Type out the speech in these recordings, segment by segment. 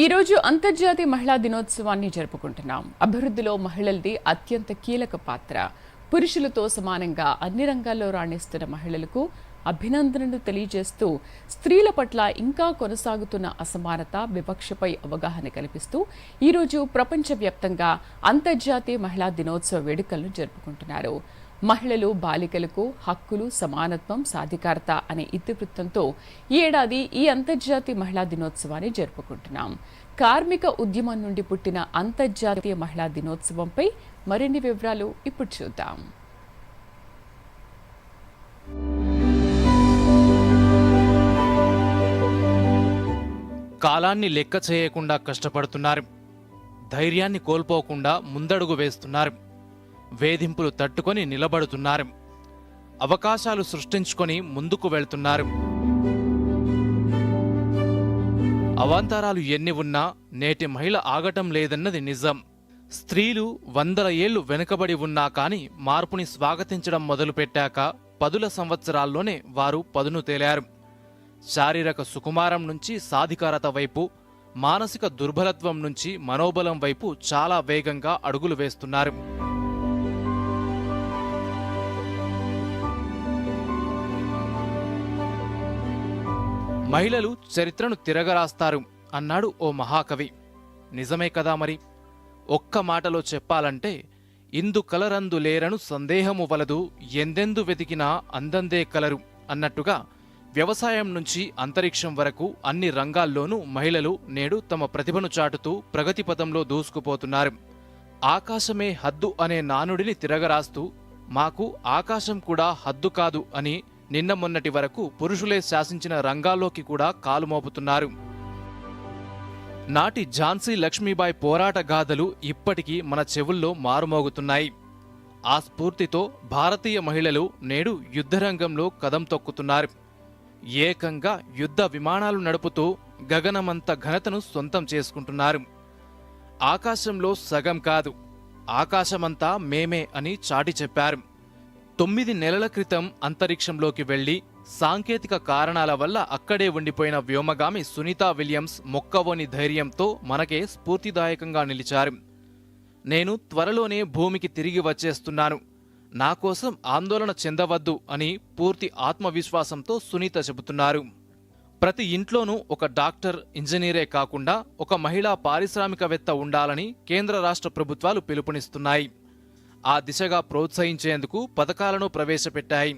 ఈరోజు అంతర్జాతీయ మహిళా దినోత్సవాన్ని జరుపుకుంటున్నాం. అభివృద్ధిలో మహిళలది అత్యంత కీలక పాత్ర. పురుషులతో సమానంగా అన్ని రంగాల్లో రాణిస్తున్న మహిళలకు అభినందనలు తెలియజేస్తూ స్త్రీల పట్ల ఇంకా కొనసాగుతున్న అసమానత వివక్షపై అవగాహన కల్పిస్తూ ఈరోజు ప్రపంచవ్యాప్తంగా అంతర్జాతీయ మహిళా దినోత్సవ వేడుకలను జరుపుకుంటున్నారు. మహిళలు బాలికలకు హక్కులు సమానత్వం సాధికారత అనే ఇతివృత్తంతో ఈ ఏడాది ఈ అంతర్జాతీయ మహిళా దినోత్సవాన్ని జరుపుకుంటున్నాం. కార్మిక ఉద్యమం నుండి పుట్టిన అంతర్జాతీయ మహిళా దినోత్సవంపై మరిన్ని వివరాలు ఇప్పుడు చూద్దాం. కాలాన్ని లెక్క చేయకుండా కష్టపడుతున్నారు. ధైర్యాన్ని కోల్పోకుండా ముందడుగు వేస్తున్నారు. వేధింపులు తట్టుకొని నిలబడుతున్నారు. అవకాశాలు సృష్టించుకొని ముందుకు వెళ్తున్నారు. అవాంతరాలు ఎన్ని ఉన్నా నేటి మహిళ ఆగటం లేదన్నది నిజం. స్త్రీలు వందల ఏళ్ళు వెనుకబడి ఉన్నా కాని మార్పుని స్వాగతించడం మొదలుపెట్టాక పదుల సంవత్సరాల్లోనే వారు పదును తేలారు. శారీరక సుకుమారం నుంచి సాధికారత వైపు మానసిక దుర్బలత్వం నుంచి మనోబలం వైపు చాలా వేగంగా అడుగులు వేస్తున్నారు. మహిళలు చరిత్రను తిరగరాస్తారు అన్నాడు ఓ మహాకవి. నిజమే కదా మరి? ఒక్క మాటలో చెప్పాలంటే ఇందు కలరందు లేరను సందేహము వలదు ఎందెందు వెతికినా అందందే కలరు అన్నట్టుగా వ్యవసాయం నుంచి అంతరిక్షం వరకు అన్ని రంగాల్లోనూ మహిళలు నేడు తమ ప్రతిభను చాటుతూ ప్రగతి పథంలో దూసుకుపోతున్నారు. ఆకాశమే హద్దు అనే నానుడిని తిరగరాస్తూ మాకు ఆకాశం కూడా హద్దు కాదు అని నిన్న మొన్నటి వరకు పురుషులే శాసించిన రంగాల్లోకి కూడా కాలు మోపుతున్నారు. నాటి ఝాన్సీ లక్ష్మీబాయి పోరాట గాథలు ఇప్పటికీ మన చెవుల్లో మారుమోగుతున్నాయి. ఆ స్ఫూర్తితో భారతీయ మహిళలు నేడు యుద్ధరంగంలో కదం తొక్కుతున్నారు. ఏకంగా యుద్ధ విమానాలు నడుపుతూ గగనమంత ఘనతను సొంతం చేసుకుంటున్నారు. ఆకాశంలో సగం కాదు ఆకాశమంతా మేమే అని చాటి చెప్పారు. తొమ్మిది నెలల క్రితం అంతరిక్షంలోకి వెళ్ళి సాంకేతిక కారణాల వల్ల అక్కడే ఉండిపోయిన వ్యోమగామి సునీతా విలియమ్స్ మొక్కవోని ధైర్యంతో మనకే స్ఫూర్తిదాయకంగా నిలిచారు. నేను త్వరలోనే భూమికి తిరిగి వచ్చేస్తున్నాను. నా కోసం ఆందోళన చెందవద్దు అని పూర్తి ఆత్మవిశ్వాసంతో సునీత చెబుతున్నారు. ప్రతి ఇంట్లోనూ ఒక డాక్టర్ ఇంజనీరే కాకుండా ఒక మహిళా పారిశ్రామికవేత్త ఉండాలని కేంద్ర రాష్ట్ర ప్రభుత్వాలు పిలుపునిస్తున్నాయి. ఆ దిశగా ప్రోత్సహించేందుకు పథకాలను ప్రవేశపెట్టాయి.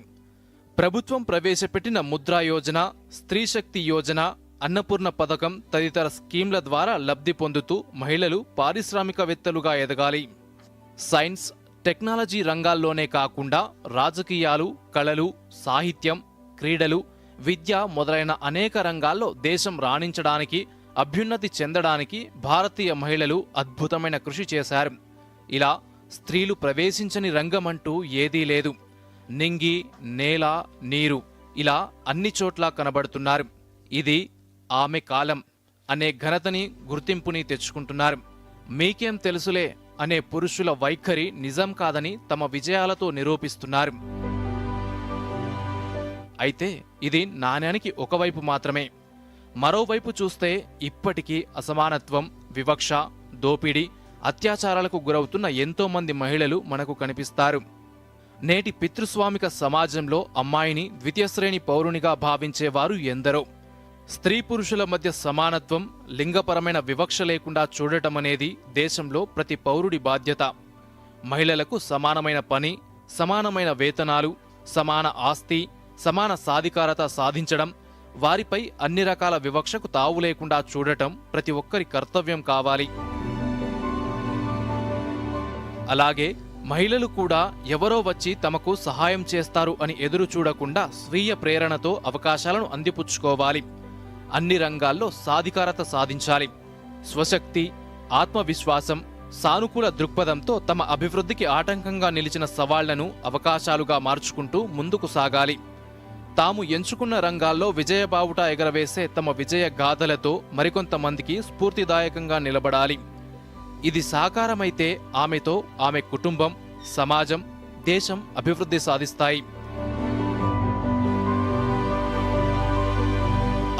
ప్రభుత్వం ప్రవేశపెట్టిన ముద్రా యోజన స్త్రీ శక్తి యోజన అన్నపూర్ణ పథకం తదితర స్కీంల ద్వారా లబ్ధి పొందుతూ మహిళలు పారిశ్రామికవేత్తలుగా ఎదగాలి. సైన్స్ టెక్నాలజీ రంగాల్లోనే కాకుండా రాజకీయాలు కళలు సాహిత్యం క్రీడలు విద్య మొదలైన అనేక రంగాల్లో దేశం రాణించడానికి అభ్యున్నతి చెందడానికి భారతీయ మహిళలు అద్భుతమైన కృషి చేశారు. ఇలా స్త్రీలు ప్రవేశించని రంగమంటూ ఏదీ లేదు. నింగి నేల నీరు ఇలా అన్ని చోట్ల కనబడుతున్నారు. ఇది ఆమె కాలం అనే ఘనతని గుర్తింపుని తెచ్చుకుంటున్నారు. మీకేం తెలుసులే అనే పురుషుల వైఖరి నిజం కాదని తమ విజయాలతో నిరూపిస్తున్నారు. అయితే ఇది నాణ్యానికి ఒకవైపు మాత్రమే. మరోవైపు చూస్తే ఇప్పటికీ అసమానత్వం వివక్ష దోపిడీ అత్యాచారాలకు గురవుతున్న ఎంతో మంది మహిళలు మనకు కనిపిస్తారు. నేటి పితృస్వామిక సమాజంలో అమ్మాయిని ద్వితీయశ్రేణి పౌరునిగా భావించేవారు ఎందరో. స్త్రీ పురుషుల మధ్య సమానత్వం లింగపరమైన వివక్ష లేకుండా చూడటం అనేది దేశంలో ప్రతి పౌరుడి బాధ్యత. మహిళలకు సమానమైన పని సమానమైన వేతనాలు సమాన ఆస్తి సమాన సాధికారత సాధించడం వారిపై అన్ని రకాల వివక్షకు తావు లేకుండా చూడటం ప్రతి ఒక్కరి కర్తవ్యం కావాలి. అలాగే మహిళలు కూడా ఎవరో వచ్చి తమకు సహాయం చేస్తారు అని ఎదురు చూడకుండా స్వీయ ప్రేరణతో అవకాశాలను అందిపుచ్చుకోవాలి. అన్ని రంగాల్లో సాధికారత సాధించాలి. స్వశక్తి ఆత్మవిశ్వాసం సానుకూల దృక్పథంతో తమ అభివృద్ధికి ఆటంకంగా నిలిచిన సవాళ్ళను అవకాశాలుగా మార్చుకుంటూ ముందుకు సాగాలి. తాము ఎంచుకున్న రంగాల్లో విజయబావుట ఎగరవేసే తమ విజయ గాథలతో మరికొంతమందికి స్ఫూర్తిదాయకంగా నిలబడాలి. ఇది సాకారమైతే ఆమెతో ఆమె కుటుంబం సమాజం దేశం అభివృద్ధి సాధిస్తాయి.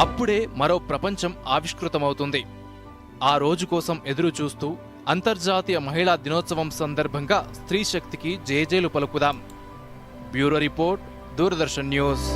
అప్పుడే మరో ప్రపంచం ఆవిష్కృతమవుతుంది. ఆ రోజు కోసం ఎదురు చూస్తూ అంతర్జాతీయ మహిళా దినోత్సవం సందర్భంగా స్త్రీ శక్తికి జేజేలు పలుకుదాం. Bureau report Doordarshan news.